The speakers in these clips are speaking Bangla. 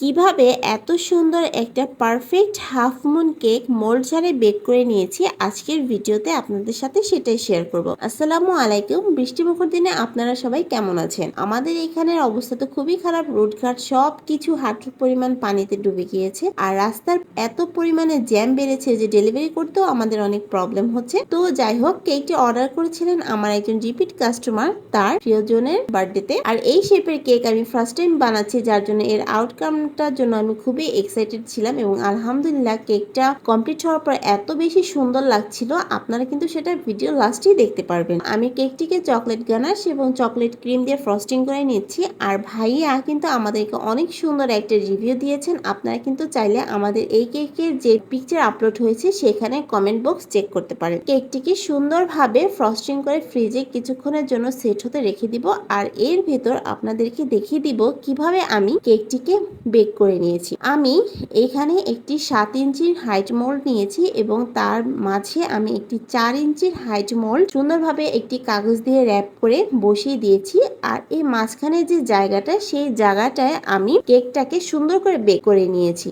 কীভাবে এত সুন্দর একটা perfect half moon cake mould ছাড়ে বেক করে নিয়েছি আজকের ভিডিওতে আপনাদের সাথে সেটাই শেয়ার করব। আসসালামু আলাইকুম, বৃষ্টিমুখর দিনে আপনারা সবাই কেমন আছেন? আমাদের এখানের অবস্থা তো খুবই খারাপ রোডঘাট সব কিছু হাঁটুর পরিমাণ পানিতে ডুবে গিয়েছে আর রাস্তার এত পরিমাণে জ্যাম বেড়েছে যে ডেলিভারি করতেও আমাদের অনেক প্রবলেম হচ্ছে। তো যাই হোক কেকটি অর্ডার করেছিলেন আমার একজন রিপিট কাস্টমার তার প্রিয়জনের বার্থডেতে আর এই শেপের কেক আমি ফার্স্ট টাইম বানাচ্ছি, যার জন্য এর আউটকামটার জন্য আমি খুবই এক্সাইটেড ছিলাম এবং আলহামদুলিল্লাহ কেকটা কমপ্লিট হওয়ার পর এত বেশি সুন্দর লাগছিল, আপনারা কিন্তু সেটা ভিডিও লাস্টেই দেখতে পারবেন। আমি কেকটিকে চকলেট গানাশ এবং চকলেট ক্রিম দিয়ে ফ্রস্টিং করে নিচ্ছি। আর ভাইয়া কিন্তু আমাদেরকে অনেক সুন্দর একটা রিভিউ দিয়েছেন। আপনারা কিন্তু চাইলে আমাদের এই কেকের যে পিকচার আপলোড হয়েছে, সেখানে কমেন্ট বক্স চেক করতে পারেন। কেকটিকে সুন্দরভাবে ফ্রস্টিং করে ফ্রিজে কিছুক্ষণের জন্য সেট হতে রেখে দিব। আর এর ভেতর আপনাদেরকে দেখিয়ে দিব কীভাবে আমি কেকটিকে বেক করে নিয়েছি। আমি এখানে একটি সাত ইঞ্চির হাইট মোল্ড নিয়েছি এবং তার মাঝে আমি একটি চার ইঞ্চির হাইট মোল্ড সুন্দরভাবে একটি কাগজ দিয়ে র্যাপ করে বসিয়ে দিয়েছি আর এই মাঝখানে যে জায়গাটা, সেই জায়গাটায় আমি কেকটাকে সুন্দর করে বেক করে নিয়েছি।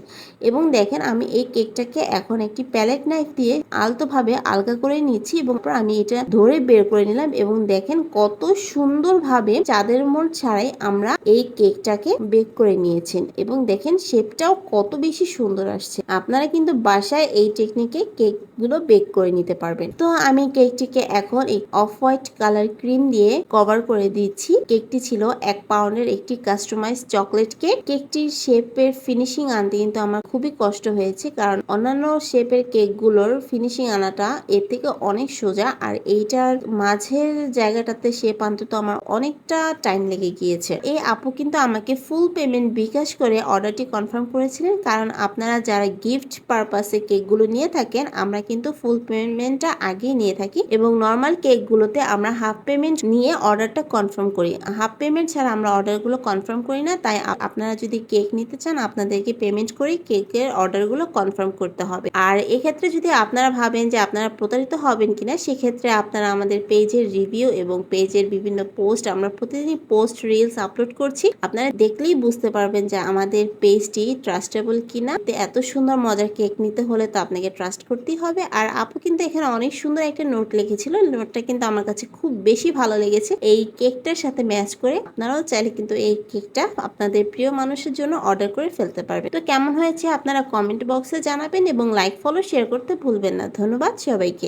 এবং দেখেন আমি এই কেকটাকে এখন একটি প্যালেট নাইফ দিয়ে আলতোভাবে আলগা করে নিচ্ছি এবং আমি এটা ধরে বের করে নিলাম এবং দেখেন কত সুন্দরভাবে চাঁদের মোল ছাড়াই আমরা এই কেকটাকে বেক করে নিয়েছেন এবং দেখেন শেপটাও কত বেশি সুন্দর আসছে। আপনারা কিন্তু বাসায় এই টেকনিকে কেকগুলো বেক করে নিতে পারবেন। তো আমি কেকটিকে এখন এই অফ হোয়াইট কালার ক্রিম দিয়ে কভার করে দিচ্ছি। কেকটি ছিল এক পাউন্ডের একটি কাস্টমাইজ চকলেট কেক কেকটির শেপের ফিনিশিং আনতে কিন্তু আমার খুবই কষ্ট হয়েছে, কারণ অন্যান্য শেপের কেকগুলোর ফিনিশিং আনাটা এর থেকে অনেক সোজা, আর এইটার মাঝের জায়গাটাতে শেপ আনতে তো আমার অনেকটা টাইম লেগে গিয়েছে। এই আপু কিন্তু আমাকে ফুল পেমেন্ট বিকাশ করে অর্ডারটি কনফার্ম করেছিলেন। কারণ আপনারা যারা গিফট পারপাসে কেকগুলো নিয়ে থাকেন, আমরা কিন্তু ফুল পেমেন্টটা আগেই নিয়ে থাকি এবং নর্মাল কেকগুলোতে আমরা হাফ পেমেন্ট নিয়ে অর্ডারটা কনফার্ম করি। হাফ পেমেন্ট ছাড়া আমরা অর্ডারগুলো কনফার্ম করি না, তাই আপনারা যদি কেক নিতে চান, আপনাদেরকে পেমেন্ট করে কেকের অর্ডারগুলো কনফার্ম করতে হবে। আর এক্ষেত্রে যদি আপনারা ভাবেন যে আপনারা প্রতারিত হবেন কিনা, সেক্ষেত্রে আপনারা আমাদের পেজের রিভিউ এবং পেজের বিভিন্ন পোস্ট, আমরা প্রতিদিনই পোস্ট, রিলস আপলোড করছি। আপনারা দেখলেই বুঝতে পারবেন যে আমাদের পেজটি ট্রাস্টেবল কিনা? এত সুন্দর মজার কেক নিতে হলে তো আপনাকে ট্রাস্ট করতেই হবে। আর আপু কিন্তু এখানে অনেক সুন্দর একটা নোট লিখেছিল। নোটটা কিন্তু আমার কাছে খুব বেশি ভালো লেগেছে। এই কেকটার সাথে ম্যাচ করে আপনারাও চাইলে কিন্তু এই কেকটা আপনাদের প্রিয় মানুষের জন্য অর্ডার করে ফেলতে পারবেন। তো কেমন হয়েছে আপনারা কমেন্ট বক্সে জানাবেন এবং লাইক ফলো শেয়ার করতে ভুলবেন না। ধন্যবাদ সবাইকে।